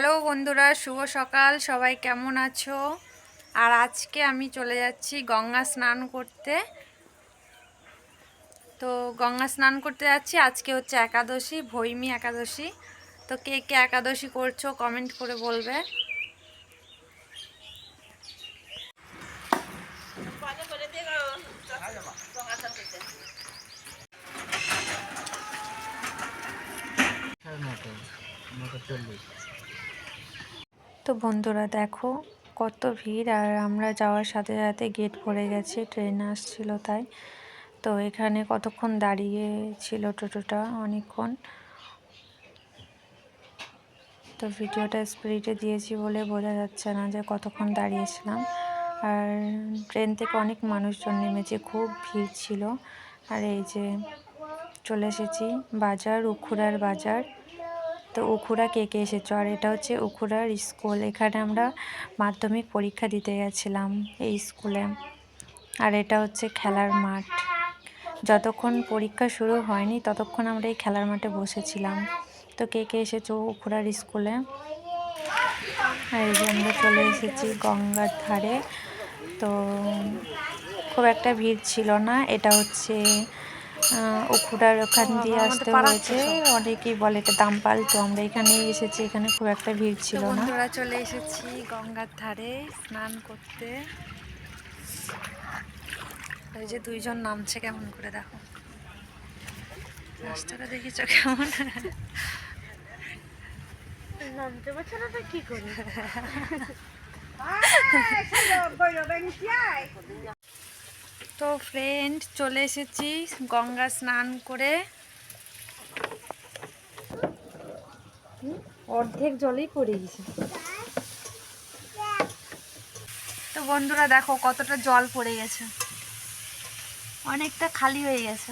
Hello বন্ধুরা, শুভ সকাল, সবাই কেমন আছো? আর আজকে আমি চলে যাচ্ছি গঙ্গা স্নান করতে। তো গঙ্গা স্নান করতে যাচ্ছি, আজকে হচ্ছে একাদশী, ভৈমি একাদশী। তো কে কে একাদশী করছ কমেন্ট করে বলবে। চল্লিশ। তো বন্ধুরা দেখো, কত ভিড় আর আমরা যাওয়ার সাথে সাথে গেট ভরে গেছে ট্রেন আসছিল তাই। তো এখানে কতক্ষণ দাঁড়িয়ে ছিল টোটোটা অনেকক্ষণ। তো ভিডিওটা স্পিডে দিয়েছি বলে বোঝা যাচ্ছে না যে কতক্ষণ দাঁড়িয়েছিলাম। আর ট্রেন থেকে অনেক মানুষজন নেমেছে, খুব ভিড় ছিল। আর এই যে চলে এসেছি বাজার, উখুরার বাজার। তো উখুড়া কে কে এসেছ? আর এটা হচ্ছে উখুড়ার স্কুল। এখানে আমরা মাধ্যমিক পরীক্ষা দিতে গেছিলাম এই স্কুলে। আর এটা হচ্ছে খেলার মাঠ। যতক্ষণ পরীক্ষা শুরু হয়নি, ততক্ষণ আমরা এই খেলার মাঠে বসেছিলাম। তো কে কে এসেছ উখুড়ার স্কুলে? আর এই যে আমরা চলে এসেছি গঙ্গার ধারে। তো খুব একটা ভিড় ছিল না। এটা হচ্ছে আহ, উখুড়ার ওখান দিয়ে আসতে হয়েছে। অনেকেই বলে এটা দামপাল তো আমরা এখানেই এসেছি এখানে খুব একটা ভিড় ছিল না। বন্ধুরা চলে এসেছি গঙ্গার ধারে স্নান করতে। ওই যে দুইজন নামছে কেমন করে দেখো। রাস্তাটা দেখেছ কেমন? নামতে পারছে না তো কি করে তো ফ্রেন্ড চলে এসেছি গঙ্গা স্নান করে। অর্ধেক জলেই পড়ে গেছে। তো বন্ধুরা দেখো কতটা জল পড়ে গেছে। অনেকটা খালি হয়ে গেছে।